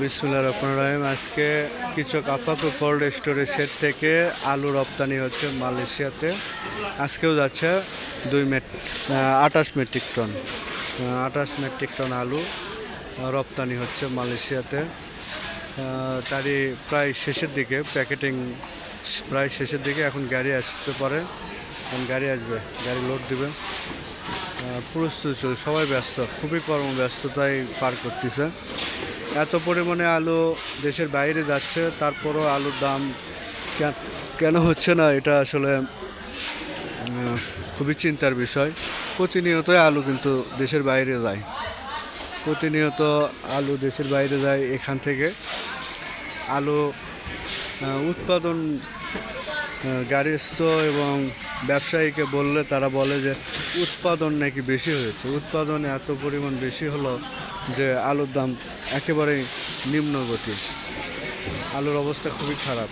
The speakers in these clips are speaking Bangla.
বিসমুল্লাহ রহমান রহিম। আজকে কিছু আপাতত কোল্ড স্টোরেজ সেট থেকে আলু রপ্তানি হচ্ছে মালয়েশিয়াতে। আজকেও যাচ্ছে দুই মেট আঠাশ মেট্রিক টন। আঠাশ মেট্রিক টন আলু রপ্তানি হচ্ছে মালয়েশিয়াতে। তারই প্রায় শেষের দিকে, প্যাকেটিং প্রায় শেষের দিকে এখন গাড়ি আসতে পারে। এখন গাড়ি আসবে, গাড়ি লোড দিবে। প্রস্তুত সবাই ব্যস্ত, খুবই কর্মব্যস্ততায় পার করতেছে। এত পরিমাণে আলু দেশের বাইরে যাচ্ছে, তারপরও আলুর দাম কেন হচ্ছে না, এটা আসলে খুবই চিন্তার বিষয়। প্রতিনিয়তই আলু কিন্তু দেশের বাইরে যায়। প্রতিনিয়ত আলু দেশের বাইরে যায় এখান থেকে। আলু উৎপাদন গার্হস্থ্য এবং ব্যবসায়ীকে বললে তারা বলে যে উৎপাদন নাকি বেশি হয়েছে। উৎপাদন এত পরিমাণ বেশি হলো যে আলুর দাম একেবারেই নিম্নগতি। আলুর অবস্থা খুবই খারাপ।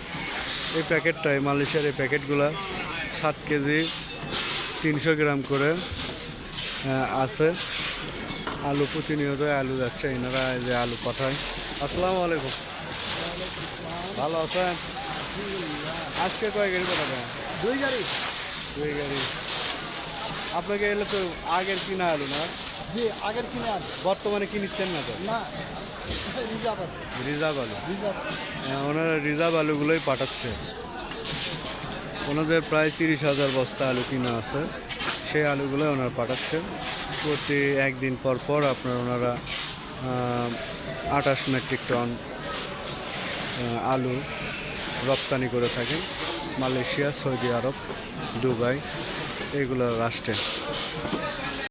এই প্যাকেটটাই, মালয়েশিয়ার এই প্যাকেটগুলো সাত কেজি, তিনশো গ্রাম করে আছে। আলু প্রতিনিয়ত আলু যাচ্ছে, এনারা যে আলু পাঠায়। আসসালামু আলাইকুম। ভালো আছেন? আজকে কয় গাড়ি পাঠাবেন দুই গাড়ি। দুই গাড়ি। আপনাকে এলে তো আগের কিনা আলু না? জি আগের কিনে আছে বর্তমানে কি নিচ্ছেন না তো? না রিজার্ভ আছে। রিজার্ভ আলু? রিজার্ভ। হ্যাঁ, ওনারা রিজার্ভ আলুগুলোই পাঠাচ্ছে। ওনাদের প্রায় তিরিশ হাজার বস্তা আলু কিনা আছে। সেই আলুগুলো ওনারা পাঠাচ্ছেন প্রতি একদিন পর পর আপনার ওনারা আঠাশ মেট্রিক টন আলু রপ্তানি করে থাকেন। মালয়েশিয়া সৌদি আরব দুবাই এগুলো রাষ্ট্রে।